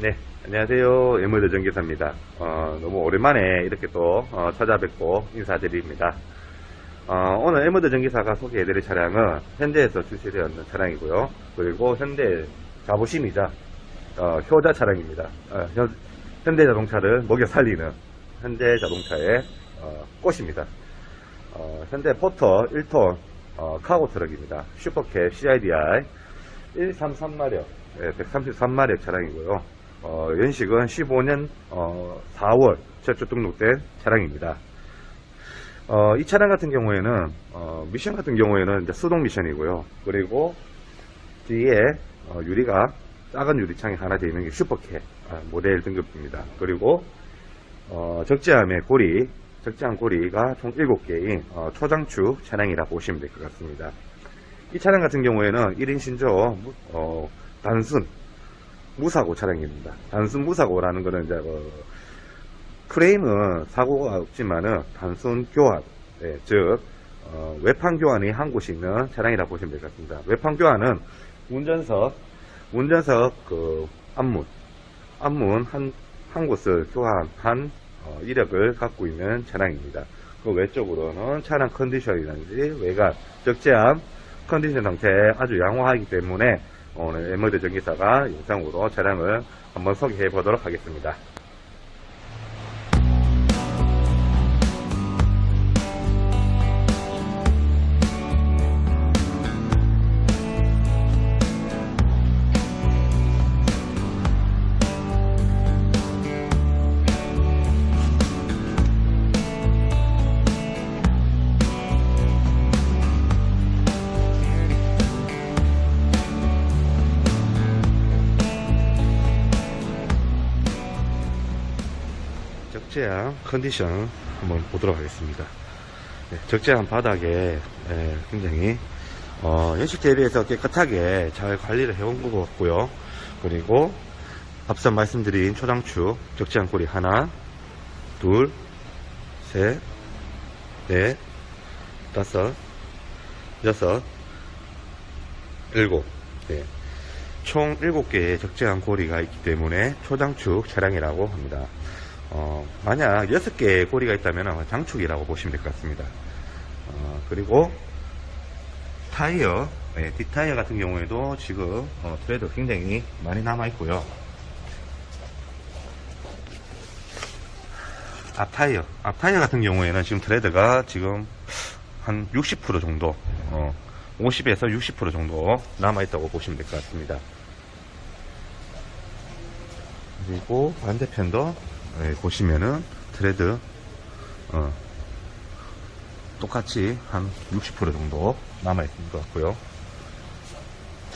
네, 안녕하세요. 에머드 전기사입니다. 어, 너무 오랜만에 이렇게 또 어, 찾아뵙고 인사드립니다. 어, 오늘 에머드 전기사가 소개해드릴 차량은 현대에서 출시되었는 차량이고요. 그리고 현대 자부심이자 어, 효자 차량입니다. 어, 현, 현대 자동차를 먹여 살리는 현대 자동차의 어, 꽃입니다. 어, 현대 포터 1톤 어, 카고 트럭입니다. 슈퍼캡 CIDI 133마력, 133마력 차량이고요. 어, 연식은 15년 어, 4월 최초 등록된 차량입니다. 어, 이 차량 같은 경우에는 어, 미션 같은 경우에는 이제 수동 미션이고요. 그리고 뒤에 어, 유리가 작은 유리창이 하나 되어 있는 게 슈퍼캡 아, 모델 등급입니다. 그리고 어, 적재함의 고리, 적재함 고리가 총 7개인 어, 초장축 차량이라 보시면 될 것 같습니다. 이 차량 같은 경우에는 1인 신조 무- 어, 단순 무사고 차량입니다. 단순 무사고라는 거는 이제 그 프레임은 사고가 없지만은 단순 교환, 예, 즉 어, 외판 교환이 한 곳이 있는 차량이라 보시면 될 것 같습니다. 외판 교환은 운전석, 운전석 그 앞문, 앞문 한, 한 곳을 교환한 어, 이력을 갖고 있는 차량입니다. 그 외쪽으로는 차량 컨디션이라든지 외관, 적재함 컨디션 상태에 아주 양호하기 때문에 오늘 에머드 전기사가 영상으로 차량을 한번 소개해 보도록 하겠습니다. 적재함 컨디션 한번 보도록 하겠습니다. 네, 적재함 바닥에 예, 굉장히 어, 연식 대비해서 깨끗하게 잘 관리를 해온 것 같고요. 그리고 앞서 말씀드린 초장축 적재함 고리 하나, 둘, 셋, 넷, 다섯, 여섯, 일곱. 네. 총 7개의 적재한 고리가 있기 때문에 초장축 차량이라고 합니다. 어, 만약 6개의 고리가 있다면 장축이라고 보시면 될 것 같습니다. 어, 그리고 타이어, 네, 뒷타이어 같은 경우에도 지금 어, 트레드 굉장히 많이 남아있고요. 앞타이어, 앞타이어 같은 경우에는 지금 트레드가 지금 한 60% 정도, 어, 50에서 60% 정도 남아있다고 보시면 될 것 같습니다. 그리고 반대편도 예, 보시면은 트레드 어, 똑같이 한 60% 정도 남아 있는 것 같고요.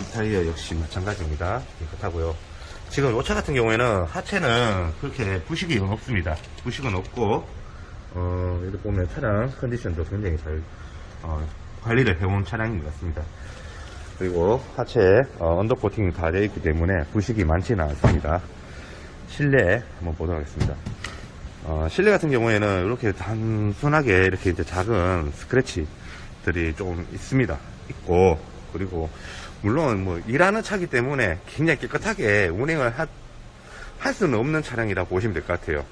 이 타이어 역시 마찬가지입니다. 깨끗하고요. 지금 이 차 같은 경우에는 하체는 그렇게 부식이 없습니다. 부식은 없고 어, 여기 보면 차량 컨디션도 굉장히 잘 어, 관리를 해온 차량인 것 같습니다. 그리고 하체에 어, 언더 코팅이 다 되어 있기 때문에 부식이 많지는 않습니다. 실내 한번 보도록 하겠습니다. 어, 실내 같은 경우에는 이렇게 단순하게 이렇게 이제 작은 스크래치들이 좀 있습니다. 있고 그리고 물론 뭐 일하는 차기 때문에 굉장히 깨끗하게 운행을 하- 할 수는 없는 차량이라 보시면 될 것 같아요.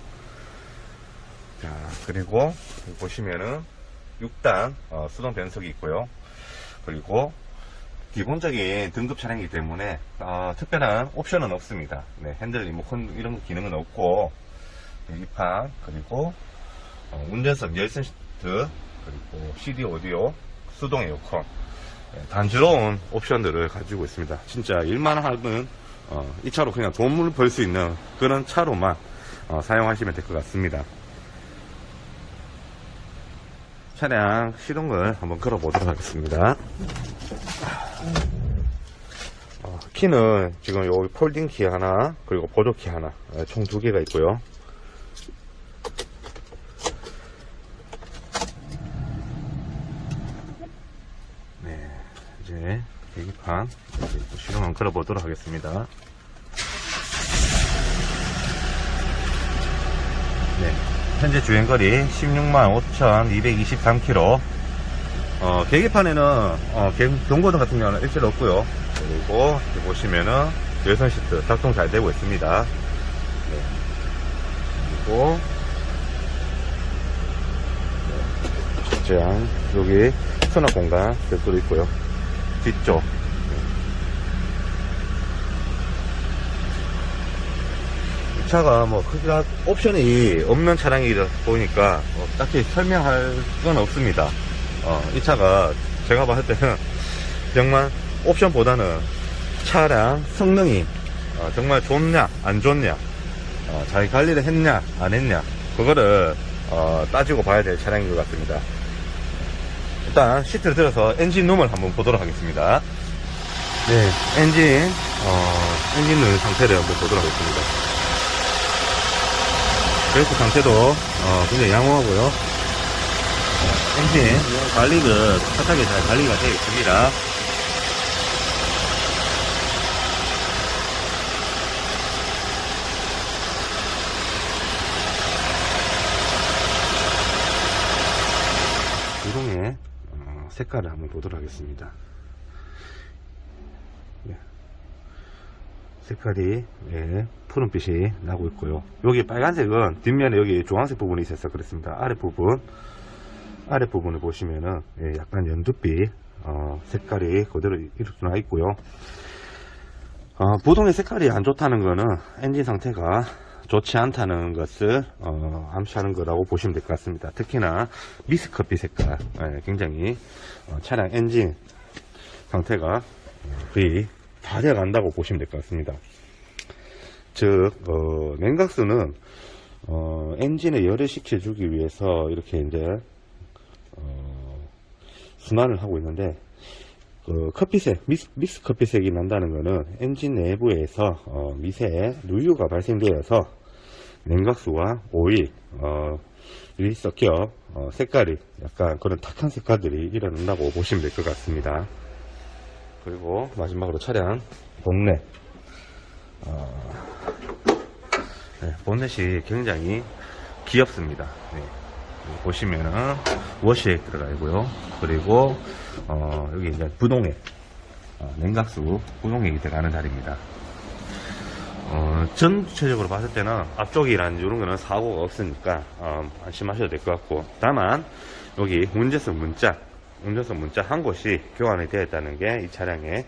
자 그리고 보시면은 6단 어, 수동 변속이 있고요. 그리고 기본적인 등급 차량이기 때문에 어, 특별한 옵션은 없습니다. 네, 핸들 리모컨 이런 거 기능은 없고 계기판 그리고 어, 운전석 열선 시트 그리고 CD 오디오 수동 에어컨 네, 단지로운 옵션들을 가지고 있습니다. 진짜 일만 하면 어, 이 차로 그냥 돈을 벌 수 있는 그런 차로만 어, 사용하시면 될 것 같습니다. 차량 시동을 한번 걸어보도록 하겠습니다. 어, 키는 지금 요 폴딩 키 하나 그리고 보조 키 하나 총 두 개가 있고요. 네, 이제 계기판 이제 또 시동을 걸어 보도록 하겠습니다. 네, 현재 주행거리 16만 5,223km. 어, 계기판에는 어, 경- 경고등 같은 경우는 일절 없고요. 그리고 보시면은 듀얼선 시트 작동 잘 되고 있습니다. 네. 그리고 네. 자, 여기 수납 공간 별도로 있고요. 뒤쪽 이 차가 뭐 크기가 옵션이 없는 차량이다 보니까 뭐 딱히 설명할 건 없습니다. 어, 이 차가 제가 봤을 때는 정말 옵션보다는 차량 성능이 어, 정말 좋냐 안 좋냐 어, 잘 관리를 했냐 안 했냐 그거를 어, 따지고 봐야 될 차량인 것 같습니다. 일단 시트를 들어서 엔진 룸을 한번 보도록 하겠습니다. 네, 엔진 어, 엔진 룸 상태를 한번 보도록 하겠습니다. 브레이크 상태도 어, 굉장히 양호하고요. 어, 엔진 관리는 착하게 잘 관리가 되어 있습니다. 구동의 어, 색깔을 한번 보도록 하겠습니다. 네. 색깔이 예, 푸른빛이 나고 있고요. 여기 빨간색은 뒷면에 여기 주황색 부분이 있어서 그렇습니다. 아랫 부분 아랫부분을 보시면은 예, 약간 연두빛 어, 색깔이 그대로 이렇게 나 있고요. 어, 부동의 색깔이 안 좋다는 거는 엔진 상태가 좋지 않다는 것을 어, 암시하는 거라고 보시면 될 것 같습니다. 특히나 미스커피 색깔 예, 굉장히 어, 차량 엔진 상태가 거의 다 돼간다고 보시면 될 것 같습니다. 즉 어, 냉각수는 어, 엔진에 열을 식혀주기 위해서 이렇게 이제 어, 순환을 하고 있는데 그 커피색, 미스, 미스 커피색이 난다는 것은 엔진 내부에서 어, 미세 누유가 발생되어서 냉각수와 오일, 어, 이 섞여 어, 색깔이 약간 그런 탁한 색깔들이 일어난다고 보시면 될 것 같습니다. 그리고 마지막으로 차량 본넷. 어, 네, 본넷이 굉장히 귀엽습니다. 네. 보시면은 워시액 들어가 있고요. 그리고 어, 여기 이제 부동액, 어, 냉각수 부동액이 들어가는 자리입니다. 어, 전체적으로 봤을 때는 앞쪽이란 이런 거는 사고가 없으니까 어, 안심하셔도 될 것 같고 다만 여기 운전석 문자 운전석 문자 한 곳이 교환이 되어 있다는 게 이 차량의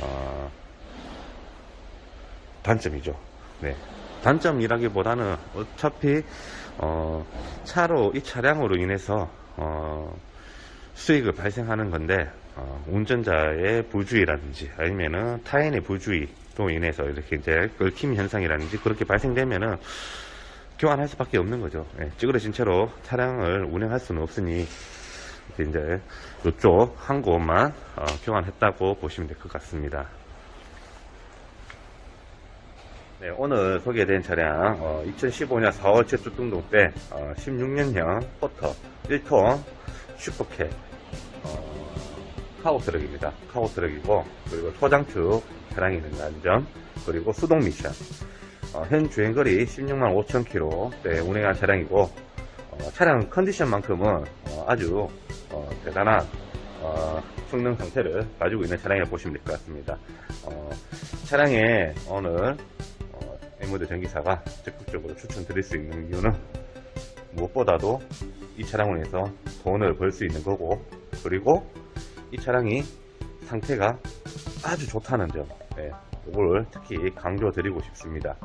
어, 단점이죠. 네. 단점이라기보다는 어차피 어, 차로 이 차량으로 인해서 어, 수익을 발생하는 건데 어, 운전자의 부주의라든지 아니면은 타인의 부주의로 인해서 이렇게 이제 긁힘 현상이라든지 그렇게 발생되면은 교환할 수밖에 없는 거죠. 예, 찌그러진 채로 차량을 운행할 수는 없으니 이제 이쪽 한 곳만 어, 교환했다고 보시면 될 것 같습니다. 네, 오늘 소개된 차량 2015년 4월 최초 등록된 16년형 포터 1톤 슈퍼캐 어, 카오스럭입니다. 카오스럭이고 그리고 초장축 차량이 있는 점 그리고 수동 미션 어, 현 주행거리 16만 5천 킬로 네, 운행한 차량이고 어, 차량 컨디션만큼은 어, 아주 어, 대단한 어, 성능 상태를 가지고 있는 차량이라고 보시면 될 것 같습니다. 어, 차량에 오늘 어, 에모드 전기사가 적극적으로 추천드릴 수 있는 이유는 무엇보다도 이 차량을 해서 돈을 벌 수 있는 거고 그리고 이 차량이 상태가 아주 좋다는 점 네, 이걸 특히 강조드리고 싶습니다.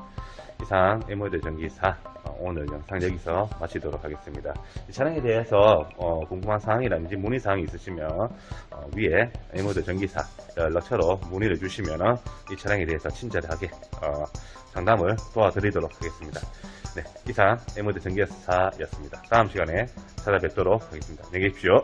이상 에모드 전기사 어, 오늘 영상 여기서 마치도록 하겠습니다. 이 차량에 대해서 어, 궁금한 사항이라든지 문의 사항이 있으시면 어, 위에 에모드 전기사 연락처로 문의를 주시면 이 차량에 대해서 친절하게 어, 상담을 도와드리도록 하겠습니다. 네, 이상 에모드 전기사였습니다. 다음 시간에 찾아뵙도록 하겠습니다. 안녕히 계십시오.